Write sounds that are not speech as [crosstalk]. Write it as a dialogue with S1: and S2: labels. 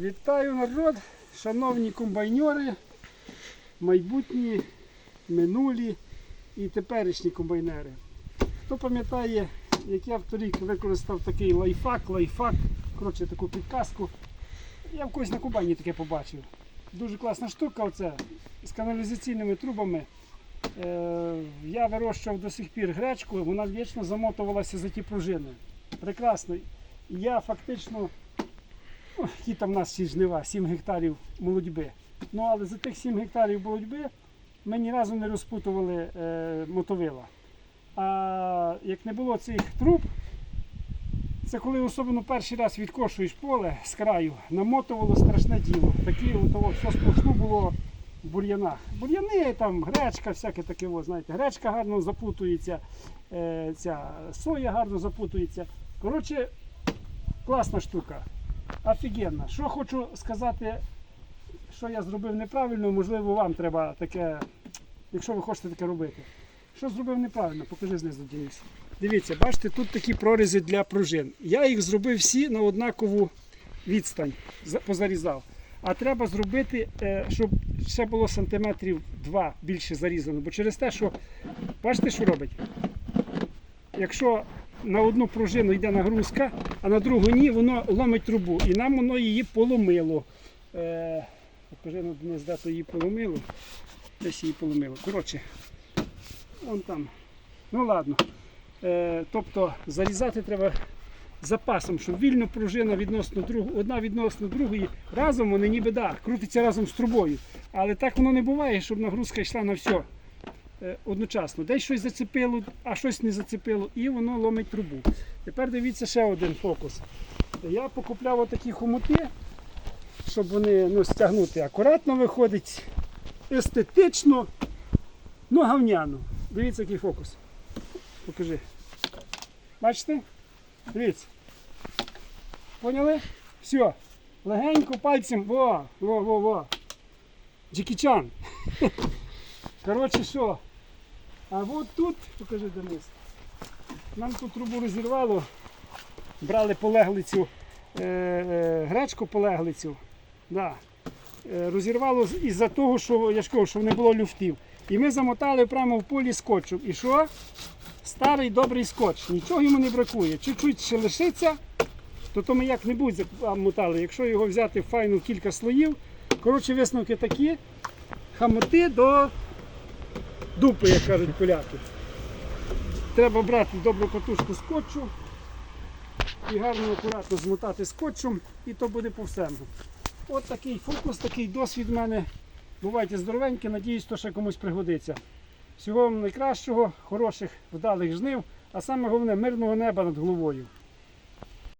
S1: Вітаю народ, шановні комбайнери, майбутні, минулі і теперішні комбайнери. Хто пам'ятає, як я в торік використав такий лайфхак, лайфхак, коротше таку підказку. Я в когось на комбайні таке побачив. Дуже класна штука оце з каналізаційними трубами. Е, я вирощував до сих пір гречку, вона вічно замотувалася за ті пружини. Прекрасно. Я фактично які там в нас ці жнива, 7 гектарів молодьби. Ну але за тих 7 гектарів молодьби ми ні разу не розпутували е, мотовила. А як не було цих труб, це коли особливо перший раз відкошуєш поле з краю, намотувало страшне діло. Такі от, все сплошну було в бур'янах. Бур'яни, там гречка, всяке таке, о, знаєте, гречка гарно запутується, е, ця соя гарно запутується. Коротше, класна штука. Офігенно. Що хочу сказати, що я зробив неправильно, можливо, вам треба таке, якщо ви хочете таке робити. Що зробив неправильно? Покажи знизу, Денис. Дивіться, бачите, тут такі прорізи для пружин. Я їх зробив всі на однакову відстань, позарізав. А треба зробити, е, щоб ще було сантиметрів 2 більше зарізано. Бо через те, що бачите, що робить? Якщо на одну пружину йде нагрузка, а на другу ні, воно ломить трубу. І нам воно її поломило. Е, покажи ну, Денис, де її поломило. Десь її поломило. Коротше, вон там. Ну ладно. Е, тобто зарізати треба запасом, щоб вільно пружина відносно другу, одна відносно другої. Разом вони ніби да, крутиться разом з трубою. Але так воно не буває, щоб нагрузка йшла на все одночасно. Десь щось зацепило, а щось не зацепило, і воно ломить трубу. Тепер дивіться ще один фокус. Я покупляв отакі хомути, щоб вони ну, стягнути акуратно виходить, естетично, ну гавняно. Дивіться, який фокус. Покажи. Бачите? Дивіться. Поняли? Все. Легенько пальцем. Во, во, во, во. Джекі Чан. [laughs] Коротше, що? А от тут, покажи Денис, нам тут трубу розірвало, брали полеглицю, е, е, гречку полеглицю. Да. Е, розірвало із-за того, що я ж кажу, що не було люфтів. І ми замотали прямо в полі скотчем. І що? Старий добрий скотч. Нічого йому не бракує. Чуть-чуть ще лишиться, то, то ми як-небудь замотали. Якщо його взяти файно кілька слоїв. Коротше, висновки такі. Хамоти до дупи, як кажуть поляки. Треба брати добру катушку скотчу і гарно акуратно змотати скотчем, і то буде по всему. От такий фокус, такий досвід в мене. Бувайте здоровенькі, надіюсь, то ще комусь пригодиться. Всього вам найкращого, хороших, вдалих жнив, а саме головне мирного неба над головою.